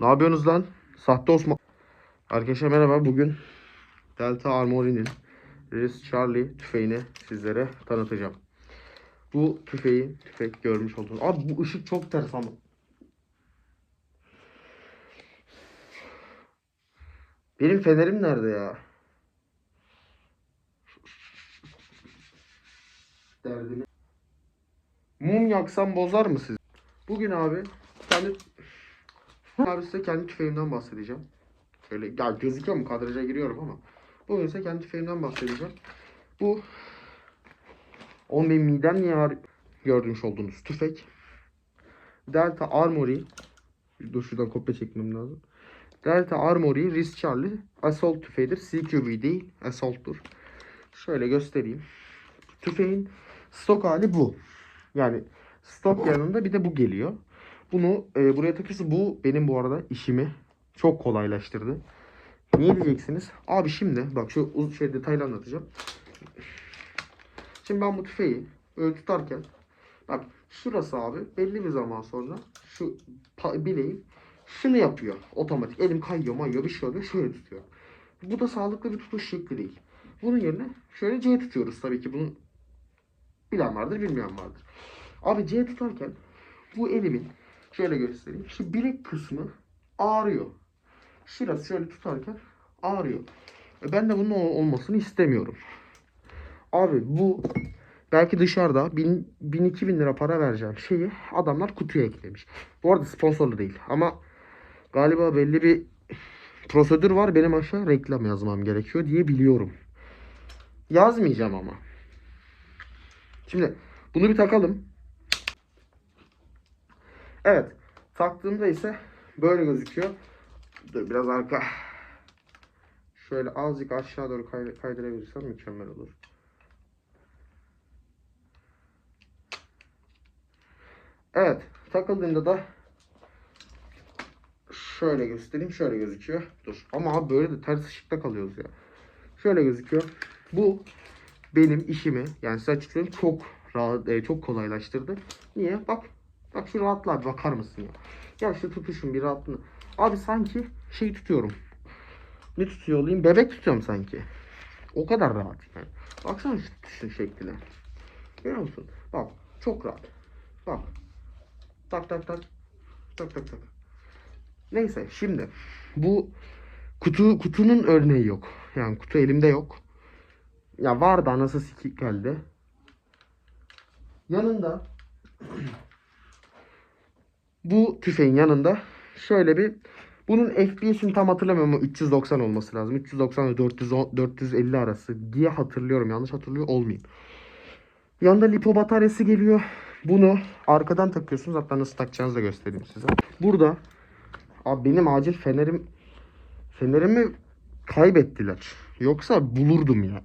Ne yapıyorsunuz lan? Sahte Osman. Arkadaşlar merhaba. Bugün Delta Armory'nin Riz Charlie tüfeğini sizlere tanıtacağım. Bu tüfeği, tüfek görmüş oldunuz. Abi bu ışık çok ters ama. Benim fenerim nerede ya? Derdini. Mum yaksam bozar mı siz? Bugün abi kendi abi size kendi tüfeğimden bahsedeceğim. Şöyle ya gözüküyor mu kadraja giriyorum ama. Bugün size kendi tüfeğimden bahsedeceğim. Bu Oğlum benim midem niye ağrıyor? Görmüş olduğunuz tüfek. Delta Armory. Dur şuradan kopya çekmem lazım. Delta Armory Riz Charlie Assault tüfeğidir. CQB değil. Assault'tur. Şöyle göstereyim. Tüfeğin stok hali bu. Yani stok yanında bir de bu geliyor. Bunu e, buraya takıyorsun. Bu benim bu arada işimi çok kolaylaştırdı. Niye diyeceksiniz? Abi şimdi bak şu uz şey detaylı anlatacağım. Şimdi ben bu tüfeği öyle tutarken bak şurası abi belli bir zaman sonra şu bileğim şunu yapıyor otomatik. Elim kayıyor mayıyor bir şey oluyor şöyle tutuyor. Bu da sağlıklı bir tutuş şekli değil. Bunun yerine şöyle C tutuyoruz tabii ki bunun bilen vardır bilmeyen vardır. Abi C tutarken bu elimin şöyle göstereyim. Şu bilek kısmı ağrıyor. Şurası şöyle tutarken ağrıyor. E ben de bunun ol- olmasını istemiyorum. Abi bu belki dışarıda 1000 1000-2000 lira para vereceğim şeyi adamlar kutuya eklemiş. Bu arada sponsorlu değil ama galiba belli bir prosedür var. Benim aşağı reklam yazmam gerekiyor diye biliyorum. Yazmayacağım ama. Şimdi bunu bir takalım. Evet. Taktığımda ise böyle gözüküyor. Dur biraz arka. Şöyle azıcık aşağı doğru kay- kaydırabilirsem mükemmel olur. Evet. Takıldığında da şöyle göstereyim. Şöyle gözüküyor. Dur. Ama abi böyle de ters ışıkta kalıyoruz ya. Şöyle gözüküyor. Bu benim işimi yani size açık söyleyeyim çok rahat, e, çok kolaylaştırdı. Niye? Bak. Bak şu rahatlığa bakar mısın ya? Ya şu tutuşun bir rahatlığını. Abi sanki şey tutuyorum. Ne tutuyor olayım? Bebek tutuyorum sanki. O kadar rahat yani. Baksana şu tutuşun şekline. Görüyor musun? Bak çok rahat. Bak. Tak tak tak. Tak tak tak. Neyse şimdi bu kutu kutunun örneği yok. Yani kutu elimde yok. Ya vardı anası sikik geldi. Yanında bu tüfeğin yanında şöyle bir bunun FPS'ini tam hatırlamıyorum ama 390 olması lazım. 390 ve 410, 450 arası diye hatırlıyorum. Yanlış hatırlıyor olmayayım. Yanında lipo bataryası geliyor. Bunu arkadan takıyorsunuz. Hatta nasıl takacağınızı da göstereyim size. Burada abi benim acil fenerim fenerimi kaybettiler. Yoksa bulurdum ya.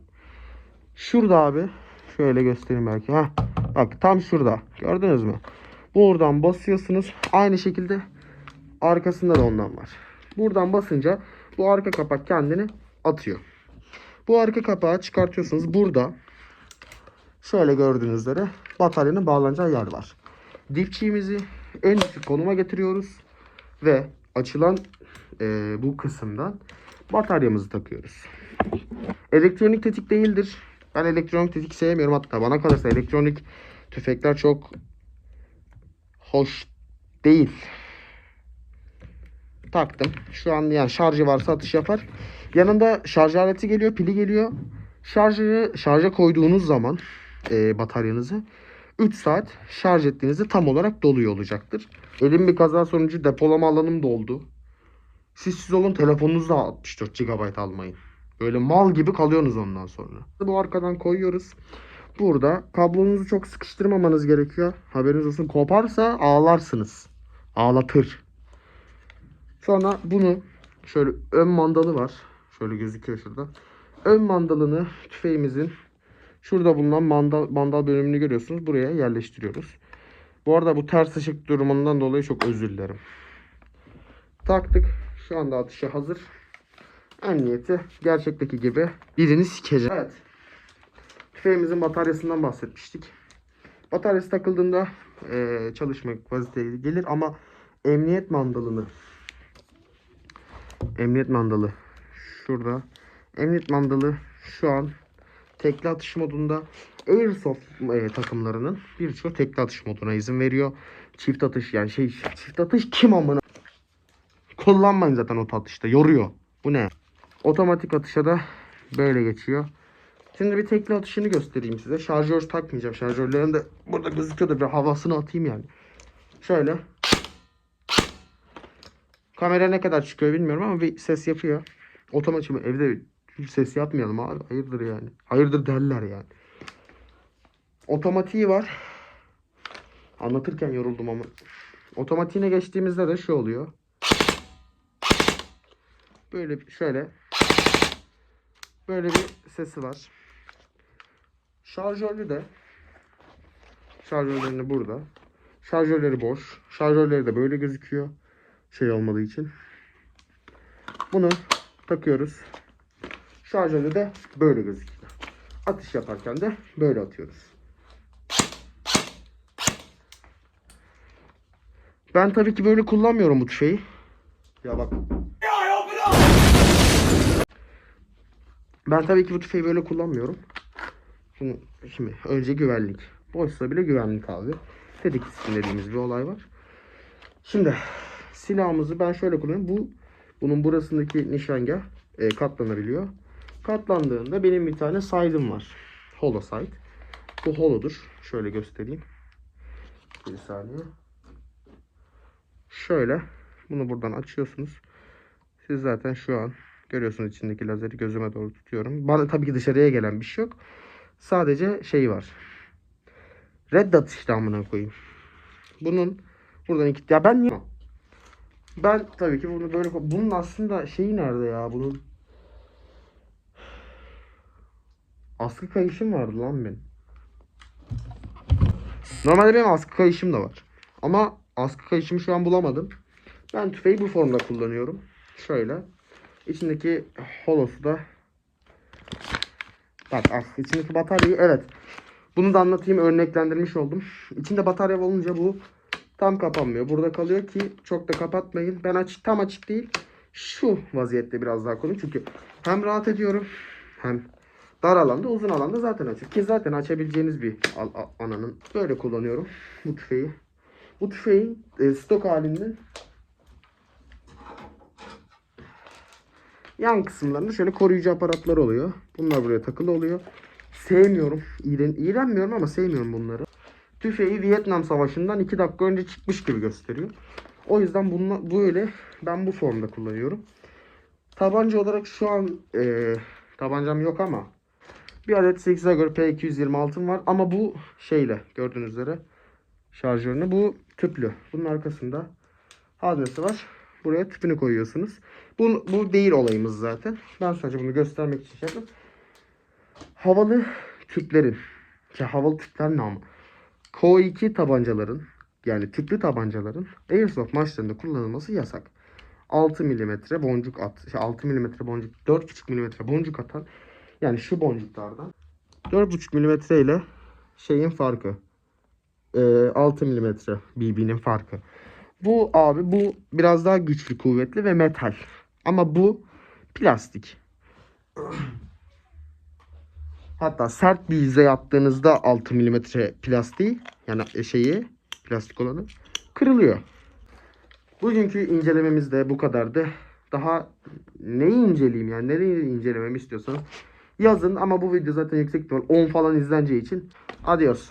Şurada abi şöyle göstereyim belki. Ha bak tam şurada. Gördünüz mü? Buradan basıyorsunuz. Aynı şekilde arkasında da ondan var. Buradan basınca bu arka kapak kendini atıyor. Bu arka kapağı çıkartıyorsunuz. Burada şöyle gördüğünüz üzere bataryanın bağlanacağı yer var. Dipçiğimizi en düşük konuma getiriyoruz ve açılan e, bu kısımdan bataryamızı takıyoruz. Elektronik tetik değildir. Ben elektronik tetik sevmiyorum hatta bana kalırsa elektronik tüfekler çok hoş değil. Taktım. Şu an yani şarjı varsa atış yapar. Yanında şarj aleti geliyor, pili geliyor. Şarjı şarja koyduğunuz zaman e, bataryanızı 3 saat şarj ettiğinizde tam olarak doluyor olacaktır. Elim bir kaza sonucu depolama alanım doldu. Siz siz olun telefonunuzda 64 GB almayın. Böyle mal gibi kalıyorsunuz ondan sonra. Bu arkadan koyuyoruz. Burada kablonuzu çok sıkıştırmamanız gerekiyor. Haberiniz olsun. Koparsa ağlarsınız. Ağlatır. Sonra bunu şöyle ön mandalı var. Şöyle gözüküyor şurada. Ön mandalını tüfeğimizin şurada bulunan mandal, mandal bölümünü görüyorsunuz. Buraya yerleştiriyoruz. Bu arada bu ters ışık durumundan dolayı çok özür dilerim. Taktık. Şu anda atışa hazır. Emniyeti gerçekteki gibi birini sikeceğim. Evet. Tüfeğimizin bataryasından bahsetmiştik. Bataryası takıldığında eee çalışmak vaziyeteye gelir ama emniyet mandalını Emniyet mandalı şurada. Emniyet mandalı şu an tekli atış modunda. Airsoft e, takımlarının birçoğu tekli atış moduna izin veriyor. Çift atış yani şey çift atış kim amına? Kullanmayın zaten o atışta yoruyor. Bu ne? Otomatik atışa da böyle geçiyor. Şimdi bir tekli atışını göstereyim size. Şarjör takmayacağım. Şarjörlerin de burada gözüküyor da bir havasını atayım yani. Şöyle. Kamera ne kadar çıkıyor bilmiyorum ama bir ses yapıyor. Otomatik mi? Evde hiç ses yapmayalım abi. Hayırdır yani. Hayırdır derler yani. Otomatiği var. Anlatırken yoruldum ama. Otomatiğine geçtiğimizde de şu oluyor. Böyle şöyle. Böyle bir sesi var. Şarjörlü de. Şarjörlerini burada. Şarjörleri boş. Şarjörleri de böyle gözüküyor. Şey olmadığı için. Bunu takıyoruz. Şarjörü de böyle gözüküyor. Atış yaparken de böyle atıyoruz. Ben tabii ki böyle kullanmıyorum bu tüfeği. Ya bak. Ben tabii ki bu tüfeği böyle kullanmıyorum. Şimdi, şimdi önce güvenlik. Boşsa bile güvenlik abi. Dedik dediğimiz bir olay var. Şimdi silahımızı ben şöyle kullanıyorum. Bu bunun burasındaki nişangah e, katlanabiliyor. Katlandığında benim bir tane side'ım var. Holo side. Bu holodur. Şöyle göstereyim. Bir saniye. Şöyle. Bunu buradan açıyorsunuz. Siz zaten şu an görüyorsunuz içindeki lazeri gözüme doğru tutuyorum. Bana tabii ki dışarıya gelen bir şey yok. Sadece şey var. Red dot işte amına koyayım. Bunun buradan iki ya ben niye ben tabii ki bunu böyle bunun aslında şeyi nerede ya bunun askı kayışım vardı lan benim. Normalde benim askı kayışım da var. Ama askı kayışımı şu an bulamadım. Ben tüfeği bu formda kullanıyorum. Şöyle. İçindeki holosu da Bak ah, içindeki bataryayı evet. Bunu da anlatayım örneklendirmiş oldum. İçinde batarya olunca bu tam kapanmıyor. Burada kalıyor ki çok da kapatmayın. Ben açık tam açık değil. Şu vaziyette biraz daha koyayım. Çünkü hem rahat ediyorum hem dar alanda uzun alanda zaten açık. Ki zaten açabileceğiniz bir ananın. Böyle kullanıyorum bu tüfeği. Bu tüfeğin e, stok halinde yan kısımlarında şöyle koruyucu aparatlar oluyor. Bunlar buraya takılı oluyor. Sevmiyorum. İğren, iğrenmiyorum ama sevmiyorum bunları. Tüfeği Vietnam Savaşı'ndan 2 dakika önce çıkmış gibi gösteriyor. O yüzden bununla, böyle ben bu formda kullanıyorum. Tabanca olarak şu an e, tabancam yok ama bir adet 8'e göre P226'm var ama bu şeyle gördüğünüz üzere şarjörünü bu tüplü. Bunun arkasında haznesi var. Buraya tüpünü koyuyorsunuz. Bu, bu değil olayımız zaten. Ben sadece bunu göstermek için şey yaptım. Havalı tüplerin, ya havalı tüpler ne ama? Ko2 tabancaların, yani tüplü tabancaların Airsoft maçlarında kullanılması yasak. 6 mm boncuk at, şey 6 mm boncuk, 4,5 mm boncuk atan, yani şu boncuklardan 4,5 mm ile şeyin farkı. Ee, 6 mm BB'nin farkı. Bu abi bu biraz daha güçlü, kuvvetli ve metal. Ama bu plastik. Hatta sert bir yüzey attığınızda 6 mm plastiği yani şeyi plastik olanı kırılıyor. Bugünkü incelememiz de bu kadardı. Daha neyi inceleyeyim yani nereyi incelememi istiyorsanız yazın ama bu video zaten yüksek ihtimal 10 falan izleneceği için adios.